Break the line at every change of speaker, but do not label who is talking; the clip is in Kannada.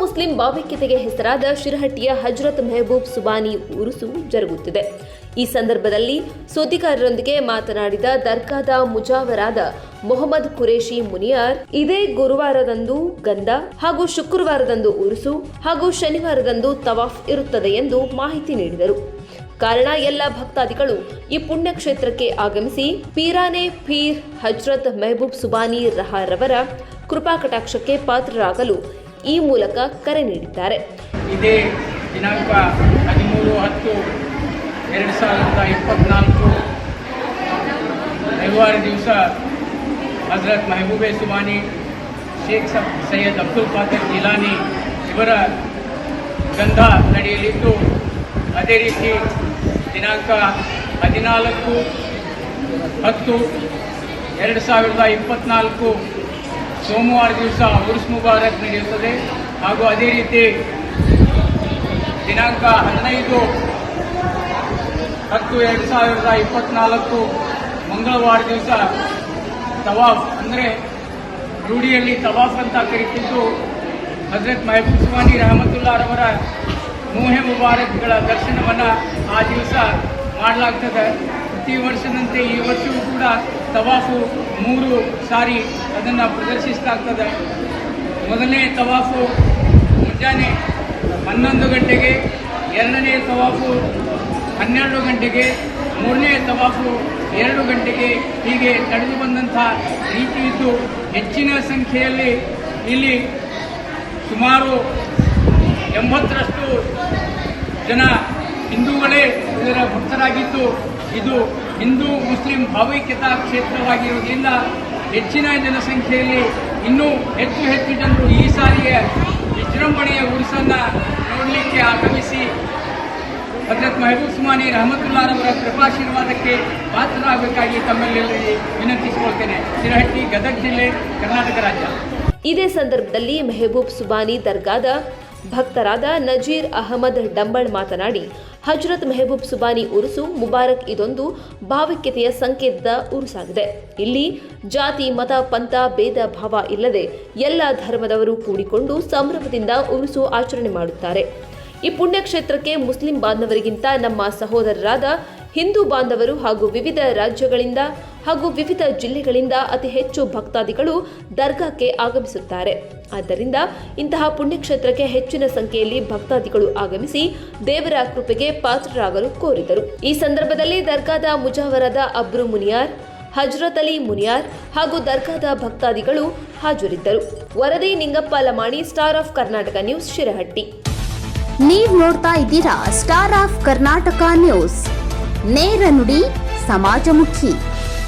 ಮುಸ್ಲಿಂ ಭಾವೈಕ್ಯತೆಗೆ ಹೆಸರಾದ ಶಿರಹಟ್ಟಿಯ ಹಜರತ್ ಮೆಹಬೂಬ್ ಸುಬಾನಿ ಉರುಸು ಜರುಗುತ್ತಿದೆ. ಈ ಸಂದರ್ಭದಲ್ಲಿ ಸುದ್ದಿಗಾರರೊಂದಿಗೆ ಮಾತನಾಡಿದ ದರ್ಗಾದ ಮುಜಾವರಾದ ಮೊಹಮ್ಮದ್ ಕುರೇಶಿ ಮುನಿಯಾರ್, ಇದೇ ಗುರುವಾರದಂದು ಗಂಧ ಹಾಗೂ ಶುಕ್ರವಾರದಂದು ಉರುಸು ಹಾಗೂ ಶನಿವಾರದಂದು ತವಾಫ್ ಇರುತ್ತದೆ ಎಂದು ಮಾಹಿತಿ ನೀಡಿದರು. ಕಾರಣ ಎಲ್ಲ ಭಕ್ತಾದಿಗಳು ಈ ಪುಣ್ಯಕ್ಷೇತ್ರಕ್ಕೆ ಆಗಮಿಸಿ ಪೀರಾನೆ ಪೀರ್ ಹಜ್ರತ್ ಮೆಹಬೂಬ್ ಸುಬಾನಿ ರಹಾರವರ ಕೃಪಾ ಕಟಾಕ್ಷಕ್ಕೆ ಪಾತ್ರರಾಗಲು ಈ ಮೂಲಕ ಕರೆ ನೀಡಿದ್ದಾರೆ.
ಇದೇ ದಿನಾಂಕ ಹದಿಮೂರು ಹತ್ತು ಎರಡು ಸಾವಿರದ ಇಪ್ಪತ್ತ್ನಾಲ್ಕು ರವಿವಾರ ದಿವಸ ಹಜರತ್ ಮೆಹಬೂಬೆ ಸುಮಾನಿ ಶೇಖ್ ಸೈಯದ್ ಅಬ್ದುಲ್ ಖಾದರ್ ಜಿಲಾನಿ ಇವರ ಗಂಧ ನಡೆಯಲಿದ್ದು, ಅದೇ ರೀತಿ ದಿನಾಂಕ ಹದಿನಾಲ್ಕು, ಹತ್ತು, ಎರಡು ಸಾವಿರದ ಇಪ್ಪತ್ತ್ನಾಲ್ಕು ಸೋಮವಾರ ದಿವಸ ಉರ್ಸ್ ಮುಬಾರಕ್ ನಡೆಯುತ್ತದೆ. ಹಾಗೂ ಅದೇ ರೀತಿ ದಿನಾಂಕ ಹದಿನೈದು ಹತ್ತು ಎರಡು ಸಾವಿರದ ಇಪ್ಪತ್ನಾಲ್ಕು ಮಂಗಳವಾರ ದಿವಸ ತವಾಫ್ ಅಂದರೆ ರೂಢಿಯಲ್ಲಿ ತವಾಫ್ ಅಂತ ಕರೀತಿದ್ದು ಹಜರತ್ ಮಹಬೂಬ್ ಸುವಾನಿ ರಹಮತುಲ್ಲಾರವರ ಮೂಹೆ ಮುಬಾರಕ್ಗಳ ದರ್ಶನವನ್ನು ಆ ದಿವಸ ಮಾಡಲಾಗ್ತದೆ. ಪ್ರತಿ ವರ್ಷದಂತೆ ಈ ವರ್ಷವೂ ಕೂಡ ತವಾಫು ಮೂರು ಸಾರಿ ಅದನ್ನು ಪ್ರದರ್ಶಿಸ್ತಾಗ್ತದೆ. ಮೊದಲನೇ ತವಾಫು ಮುಂಜಾನೆ ಹನ್ನೊಂದು ಗಂಟೆಗೆ, ಎರಡನೇ ತವಾಫು ಹನ್ನೆರಡು ಗಂಟೆಗೆ, ಮೂರನೇ ತವಾಫು ಎರಡು ಗಂಟೆಗೆ ಹೀಗೆ ನಡೆದು ಬಂದಂಥ ರೀತಿ ಇದ್ದು ಹೆಚ್ಚಿನ ಸಂಖ್ಯೆಯಲ್ಲಿ ಇಲ್ಲಿ ಸುಮಾರು ಎಂಬತ್ತರಷ್ಟು ಜನ ಹಿಂದೂಗಳೇ ಇದರ ಭಕ್ತರಾಗಿದ್ದು ಇದು ಹಿಂದೂ ಮುಸ್ಲಿಂ ಭಾವೈಕ್ಯತಾ ಕ್ಷೇತ್ರವಾಗಿರುವುದರಿಂದ ಹೆಚ್ಚಿನ ಜನಸಂಖ್ಯೆಯಲ್ಲಿ ಇನ್ನೂ ಹೆಚ್ಚು ಹೆಚ್ಚು ಜನರು ಈ ಸಾರಿಯ ವಿಜೃಂಭಣೆಯ ಉರುಸನ್ನು ನೋಡಲಿಕ್ಕೆ ಆಗಮಿಸಿ ಭದ್ರತ್ ಮೆಹಬೂಬ್ ಸುಮಾನಿ ರಹಮತುಲ್ಲಾರವರ ಕೃಪಾಶೀರ್ವಾದಕ್ಕೆ ಪಾತ್ರರಾಗಬೇಕಾಗಿ ತಮ್ಮಲ್ಲಿ ವಿನಂತಿಸಿಕೊಳ್ತೇನೆ. ಶಿರಹಟ್ಟಿ ಗದಗ ಜಿಲ್ಲೆ ಕರ್ನಾಟಕ ರಾಜ್ಯ.
ಇದೇ ಸಂದರ್ಭದಲ್ಲಿ ಮೆಹಬೂಬ್ ಸುಬಾನಿ ದರ್ಗಾದ ಭಕ್ತರಾದ ನಜೀರ್ ಅಹಮದ್ ಡಂಬಳ್ ಮಾತನಾಡಿ, ಹಜರತ್ ಮೆಹಬೂಬ್ ಸುಬಾನಿ ಉರುಸು, ಮುಬಾರಕ್ ಇದೊಂದು ಭಾವೈಕ್ಯತೆಯ ಸಂಕೇತದ ಉರುಸಾಗಿದೆ. ಇಲ್ಲಿ ಜಾತಿ, ಮತ, ಪಂಥ, ಭೇದ, ಭಾವ ಇಲ್ಲದೆ ಎಲ್ಲ ಧರ್ಮದವರು ಕೂಡಿಕೊಂಡು ಸಂಭ್ರಮದಿಂದ ಉರುಸು ಆಚರಣೆ ಮಾಡುತ್ತಾರೆ. ಈ ಪುಣ್ಯಕ್ಷೇತ್ರಕ್ಕೆ ಮುಸ್ಲಿಂ ಬಾಂಧವರಿಗಿಂತ ನಮ್ಮ ಸಹೋದರರಾದ ಹಿಂದೂ ಬಾಂಧವರು ಹಾಗೂ ವಿವಿಧ ರಾಜ್ಯಗಳಿಂದ ಹಾಗೂ ವಿವಿಧ ಜಿಲ್ಲೆಗಳಿಂದ ಅತಿ ಹೆಚ್ಚು ಭಕ್ತಾದಿಗಳು ದರ್ಗಾಕ್ಕೆ ಆಗಮಿಸುತ್ತಾರೆ. ಆದ್ದರಿಂದ ಇಂತಹ ಪುಣ್ಯಕ್ಷೇತ್ರಕ್ಕೆ ಹೆಚ್ಚಿನ ಸಂಖ್ಯೆಯಲ್ಲಿ ಭಕ್ತಾದಿಗಳು ಆಗಮಿಸಿ ದೇವರ ಕೃಪೆಗೆ ಪಾತ್ರರಾಗಲು ಕೋರಿದರು. ಈ ಸಂದರ್ಭದಲ್ಲಿ ದರ್ಗಾದ ಮುಜಾವರದ ಅಬ್ರು ಮುನಿಯಾರ್, ಹಜ್ರತ್ ಅಲಿ ಮುನಿಯಾರ್ ಹಾಗೂ ದರ್ಗಾದ ಭಕ್ತಾದಿಗಳು ಹಾಜರಿದ್ದರು. ವರದಿ Ningappa Lamani star of Karnataka news Shirahatti.
ನೀವು ನೋಡ್ತಾ ಇದ್ದೀರಾ ಸ್ಟಾರ್ ಆಫ್ ಕರ್ನಾಟಕ ನ್ಯೂಸ್ ನೇರ ನುಡಿ ಸಮಾಜಮುಖಿ